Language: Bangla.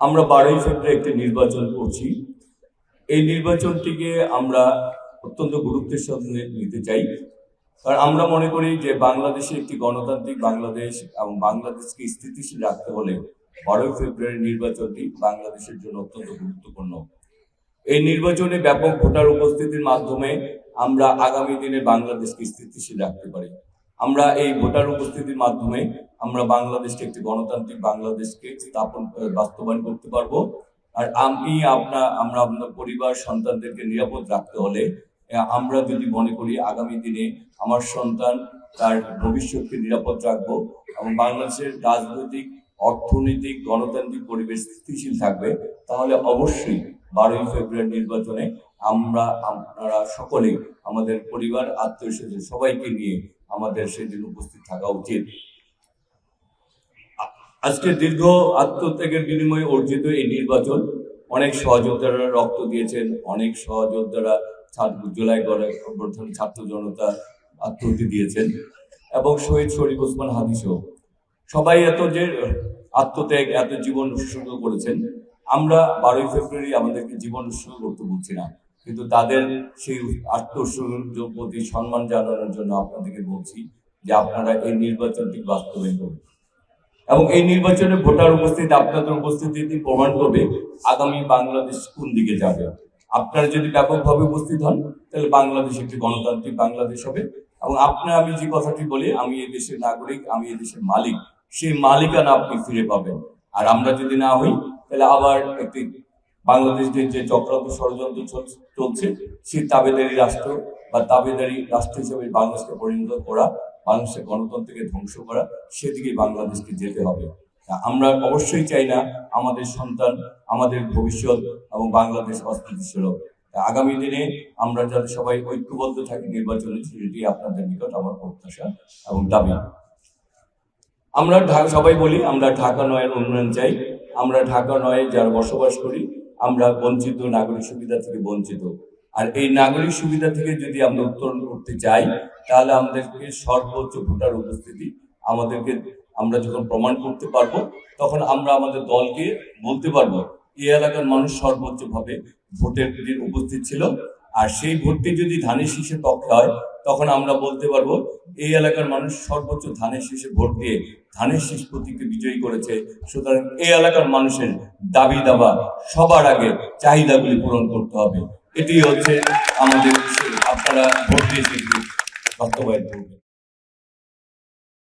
আমরা বারোই ফেব্রুয়ারি একটি নির্বাচন করছি। এই নির্বাচনটিকে আমরা অত্যন্ত গুরুত্বের সাথে নিতে চাই। কারণ আমরা মনে করি যে বাংলাদেশে একটি গণতান্ত্রিক বাংলাদেশ এবং বাংলাদেশকে স্থিতিশীল রাখতে হলে বারোই ফেব্রুয়ারি নির্বাচনটি বাংলাদেশের জন্য অত্যন্ত গুরুত্বপূর্ণ। এই নির্বাচনে ব্যাপক ভোটার উপস্থিতির মাধ্যমে আমরা আগামী দিনে বাংলাদেশকে স্থিতিশীল রাখতে পারি। আমরা এই ভোটার উপস্থিতির মাধ্যমে আমরা বাংলাদেশকে একটি গণতান্ত্রিক বাংলাদেশকে স্থাপন বাস্তবায়ন করতে পারব। আর আমি আপনার আমরা আপনার পরিবার, সন্তানদেরকে নিরাপদ রাখতে হলে আমরা যদি মনে করি আগামী দিনে আমার সন্তান তার ভবিষ্যৎকে নিরাপদ রাখব এবং বাংলাদেশের রাজনৈতিক অর্থনৈতিক, গণতান্ত্রিক পরিবেশ স্থিতিশীল থাকবে, তাহলে অবশ্যই বারোই ফেব্রুয়ারি নির্বাচনে আমরা, আপনারা সকলেই, আমাদের পরিবার, আত্মীয় স্বজন সবাইকে নিয়ে আমাদের সেদিন উপস্থিত থাকা উচিত। আজকে দীর্ঘ আত্মত্যাগের বিনিময়ে অর্জিত এই নির্বাচন, অনেক সহযোদ্ধারা রক্ত দিয়েছেন, অনেক সহযোদ্ধারা ছাত্র জুলাই অভ্যর্থন ছাত্র জনতা আত্মহত্যা দিয়েছেন, এবং শহীদ শরীফ ওসমান হাদিসও সবাই এত যে আত্মত্যাগ, এত জীবন উৎসর্গ করেছেন, আমরা বারোই ফেব্রুয়ারি আমাদেরকে জীবন উৎসর্গ করতে বলছি না। কিন্তু তাদের সেই আত্ম প্রতি সম্মান জানানোর জন্য আপনাদেরকে বলছি যে আপনারা এই নির্বাচনটি বাস্তবায়ন করুন। এবং এই নির্বাচনে ভোটার উপস্থিতি আপনাদের উপস্থিতি প্রমাণ করবে আগামী বাংলাদেশ কোন দিকে যাবে। আপনারা যদি ব্যাপকভাবে উপস্থিত হন, তাহলে বাংলাদেশ একটি গণতান্ত্রিক বাংলাদেশ হবে। এবং আপনার আমি যে কথাটি বলি, আমি এই দেশের নাগরিক, আমি এই দেশের মালিক। সেই মালিকানা আপনি ফিরে পাবেন। আর আমরা যদি না হই, তাহলে আবার একটি বাংলাদেশের যে চক্রান্ত ষড়যন্ত্র চল- চলছে, সেই তাবেদারি রাষ্ট্র বা তাবেদারি রাষ্ট্র হিসেবে বাংলাদেশকে পরিণত করা, বাংলাদেশের গণতন্ত্রকে ধ্বংস করা সেদিকে বাংলাদেশকে যেতে হবে। আমরা অবশ্যই চাই না আমাদের সন্তান, আমাদের ভবিষ্যৎ এবং বাংলাদেশ অস্থিতিশীল আগামী দিনে আমরা যাতে সবাই ঐক্যবদ্ধ থাকি নির্বাচনে সেটি আপনাদের নিকট আমার প্রত্যাশা এবং দাবি। আমরা ঢাকা, সবাই বলি, আমরা ঢাকা নয়ের উন্নয়ন চাই। আমরা ঢাকা নয়ে যারা বসবাস করি, আমরা বঞ্চিত নাগরিক সুবিধা থেকে বঞ্চিত। আর এই নাগরিক সুবিধা থেকে যদি আমরা উত্তরণ করতে চাই, তাহলে আমাদেরকে সর্বোচ্চ ভোটার উপস্থিতি আমাদেরকে আমরা যখন প্রমাণ করতে পারব, তখন আমরা আমাদের দলকে বলতে পারব এই এলাকার মানুষ সর্বোচ্চভাবে ভোটের উপস্থিত ছিল। আর সেই ভোটটি যদি ধানের শীষের পক্ষে হয় তখন আমরা বলতে পারব, এই এলাকার মানুষ সর্বোচ্চ ধানের শীষে ভোট দিয়ে ধানের শীষ প্রতীকে বিজয়ী করেছে। সুতরাং এই এলাকার মানুষের দাবি দাবা সবার আগে চাহিদাগুলি পূরণ করতে হবে। এটি হচ্ছে আমাদের, আপনারা ভোট দিয়ে বাস্তবায়ন করবেন